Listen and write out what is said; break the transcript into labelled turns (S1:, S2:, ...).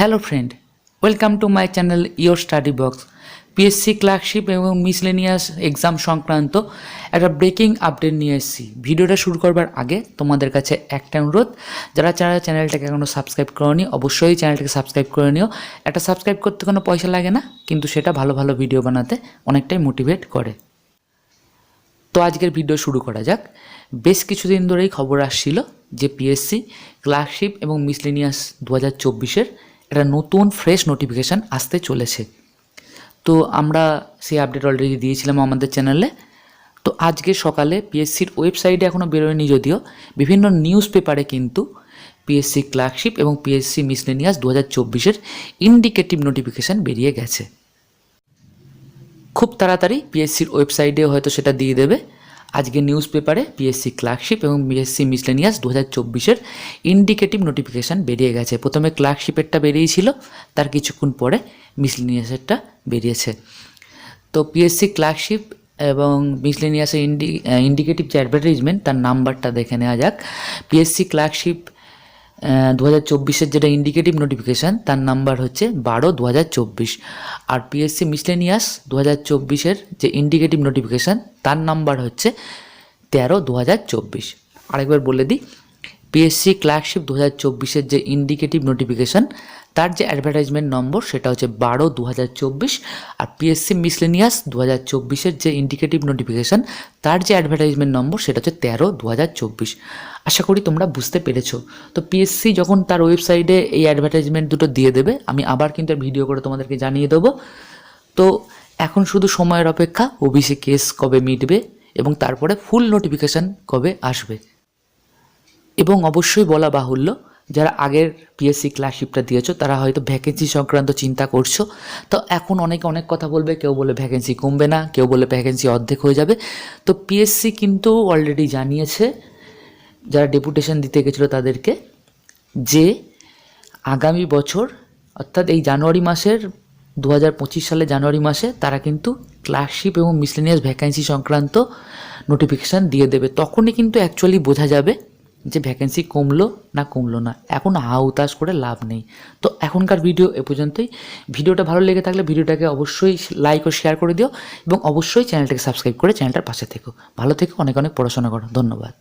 S1: Hello friend welcome to my channel your study box PSC clerkship এবং miscellaneous exam সংক্রান্ত একটা breaking update নিয়ে এসেছি। ভিডিওটা শুরু করবার আগে তোমাদের কাছে একটা অনুরোধ, যারা যারা চ্যানেলটাকে এখনও সাবস্ক্রাইব করনি, অবশ্যই চ্যানেলটাকে সাবস্ক্রাইব করে নিও। একটা সাবস্ক্রাইব করতে কোনো পয়সা লাগে না, কিন্তু সেটা ভালো ভালো ভিডিও বানাতে অনেকটাই মোটিভেট করে। তো আজকের ভিডিও শুরু করা যাক। বেশ কিছুদিন ধরেই খবর আসছিল যে পিএসসি ক্লার্কশিপ এবং মিসলেনিয়াস দু হাজার চব্বিশের একটা নতুন ফ্রেশ নোটিফিকেশান আসতে চলেছে। তো আমরা সেই আপডেট অলরেডি দিয়েছিলাম আমাদের চ্যানেলে তো আজকে সকালে পিএসসির ওয়েবসাইটে এখনও বেরোয়নি যদিও। বিভিন্ন নিউজ পেপারে কিন্তু পিএসসি ক্লার্কশিপ এবং পিএসসি মিসলেনিয়াস দু হাজার চব্বিশের ইন্ডিকেটিভ নোটিফিকেশান বেরিয়ে গেছে। খুব তাড়াতাড়ি পিএসসির ওয়েবসাইটে হয়তো সেটা দিয়ে দেবে। আজকে নিউজ পেপারে পিএসসি ক্লার্কশিপ এবং পিএসসি মিসলেনিয়াস দু হাজার চব্বিশের ইন্ডিকেটিভ নোটিফিকেশান বেরিয়ে গেছে। প্রথমে ক্লার্কশিপেরটা বেরিয়েছিল, তার কিছুক্ষণ পরে মিসলেনিয়াসেরটা বেরিয়েছে। তো পিএসসি ক্লার্কশিপ এবং মিসলেনিয়াসের ইন্ডি ইন্ডিকেটিভ যে অ্যাডভার্টাইজমেন্ট তার নাম্বারটা দেখে নেওয়া যাক। পিএসসি ক্লার্কশিপ দু হাজার চব্বিশের যেটা ইন্ডিকেটিভ নোটিফিকেশান তার নাম্বার হচ্ছে বারো দু হাজার চব্বিশ। আর পিএসসি মিসলেনিয়াস দু হাজার চব্বিশের যে ইন্ডিকেটিভ নোটিফিকেশান তার নাম্বার হচ্ছে তেরো দু হাজার চব্বিশ। আরেকবার বলে দিই পিএসসি ক্লার্কশিপ দু হাজার চব্বিশের যে ইন্ডিকেটিভ নোটিফিকেশান তার যে অ্যাডভার্টাইজমেন্ট নম্বর, সেটা হচ্ছে বারো দু আর পিএসসি মিসলেনিয়াস দু হাজার যে ইন্ডিকেটিভ নোটিফিকেশান তার যে অ্যাডভার্টাইজমেন্ট নম্বর, সেটা হচ্ছে তেরো দু আশা করি তোমরা বুঝতে পেরেছ। তো পিএসসি যখন তার ওয়েবসাইটে এই অ্যাডভার্টাইজমেন্ট দুটো দিয়ে দেবে, আমি আবার কিন্তু ভিডিও করে তোমাদেরকে জানিয়ে দেবো। তো এখন শুধু সময়ের অপেক্ষা ওবিসি কেস কবে মিটবে এবং তারপরে ফুল নোটিফিকেশান কবে আসবে। এবং অবশ্যই বলা বাহুল্য যারা আগের পিএসসি ক্লাসশিপটা দিয়েছ, তারা হয়তো ভ্যাকেন্সি সংক্রান্ত চিন্তা করছ। তো এখন অনেকে অনেক কথা বলবে, কেউ বলে ভ্যাকেন্সি কমবে না, কেউ বলে ভ্যাকেন্সি অর্ধেক হয়ে যাবে। তো পিএসসি কিন্তু অলরেডি জানিয়েছে, যারা ডেপুটেশন দিতে গেছিল তাদেরকে, যে আগামী বছর, অর্থাৎ এই জানুয়ারি মাসের দু হাজার পঁচিশ সালে জানুয়ারি মাসে তারা কিন্তু ক্লার্কশিপ এবং মিসলেনিয়াস ভ্যাকেন্সি সংক্রান্ত নোটিফিকেশান দিয়ে দেবে। তখনই কিন্তু অ্যাকচুয়ালি বোঝা যাবে যে ভ্যাকেন্সি কমলো না কমলো না, এখন হাউতাশ করে লাভ নেই। তো এখনকার ভিডিও এ পর্যন্তই। ভিডিওটা ভালো লেগে থাকলে ভিডিওটাকে অবশ্যই লাইক ও শেয়ার করে দিও এবং অবশ্যই চ্যানেলটাকে সাবস্ক্রাইব করে চ্যানেলটার পাশে থেকো। ভালো থেকো, অনেক অনেক পড়াশোনা করো। ধন্যবাদ।